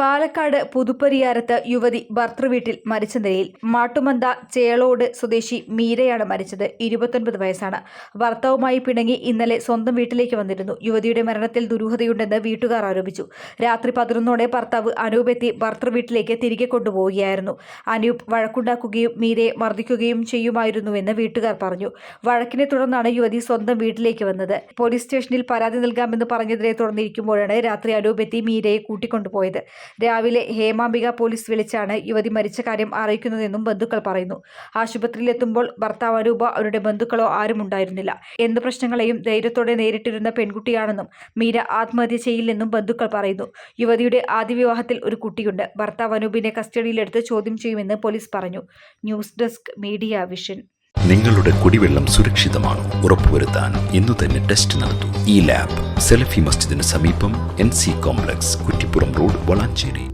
പാലക്കാട് പുതുപ്പരിയാരത്ത് യുവതി ഭർത്തൃവീട്ടിൽ മരിച്ച നിലയിൽ മാട്ടുമന്ത ചേളോട് സ്വദേശി മീരയാണ് മരിച്ചത്. ഇരുപത്തൊൻപത് വയസ്സാണ്. ഭർത്താവുമായി പിണങ്ങി ഇന്നലെ സ്വന്തം വീട്ടിലേക്ക് വന്നിരുന്നു. യുവതിയുടെ മരണത്തിൽ ദുരൂഹതയുണ്ടെന്ന് വീട്ടുകാർ ആരോപിച്ചു. രാത്രി പതിനൊന്നോടെ ഭർത്താവ് അനൂപ് എത്തി ഭർത്തൃവീട്ടിലേക്ക് തിരികെ കൊണ്ടുപോവുകയായിരുന്നു. അനൂപ് വഴക്കുണ്ടാക്കുകയും മീരയെ മർദ്ദിക്കുകയും ചെയ്യുമായിരുന്നുവെന്ന് വീട്ടുകാർ പറഞ്ഞു. വഴക്കിനെ തുടർന്നാണ് യുവതി സ്വന്തം വീട്ടിലേക്ക് വന്നത്. പോലീസ് സ്റ്റേഷനിൽ പരാതി നൽകാമെന്ന് പറഞ്ഞതിനെ തുടർന്നിരിക്കുമ്പോഴാണ് രാത്രി അനൂപ് എത്തി മീരയെ കൂട്ടിക്കൊണ്ടുപോയത്. രാവിലെ ഹേമാംബിക പോലീസ് വിളിച്ചാണ് യുവതി മരിച്ച കാര്യം അറിയിക്കുന്നതെന്നും ബന്ധുക്കൾ പറയുന്നു. ആശുപത്രിയിലെത്തുമ്പോൾ ഭർത്താവ് അനൂപ അവരുടെ ബന്ധുക്കളോ ആരും ഉണ്ടായിരുന്നില്ല. എന്ത് പ്രശ്നങ്ങളെയും ധൈര്യത്തോടെ നേരിട്ടിരുന്ന പെൺകുട്ടിയാണെന്നും മീര ആത്മഹത്യ ചെയ്യില്ലെന്നും ബന്ധുക്കൾ പറയുന്നു. യുവതിയുടെ ആദ്യ വിവാഹത്തിൽ ഒരു കുട്ടിയുണ്ട്. ഭർത്താവ് അനൂപിനെ കസ്റ്റഡിയിലെടുത്ത് ചോദ്യം ചെയ്യുമെന്ന് പോലീസ് പറഞ്ഞു. News desk media vision. നിങ്ങളുടെ കുടിവെള്ളം സുരക്ഷിതമാണോ. ഉറപ്പുവരുത്താൻ ഇന്നു തന്നെ ടെസ്റ്റ് നടത്തൂ. ഈ ലാബ് സെലഫി മസ്ജിദിന് സമീപം N C complex Kuttippuram road Valanchery.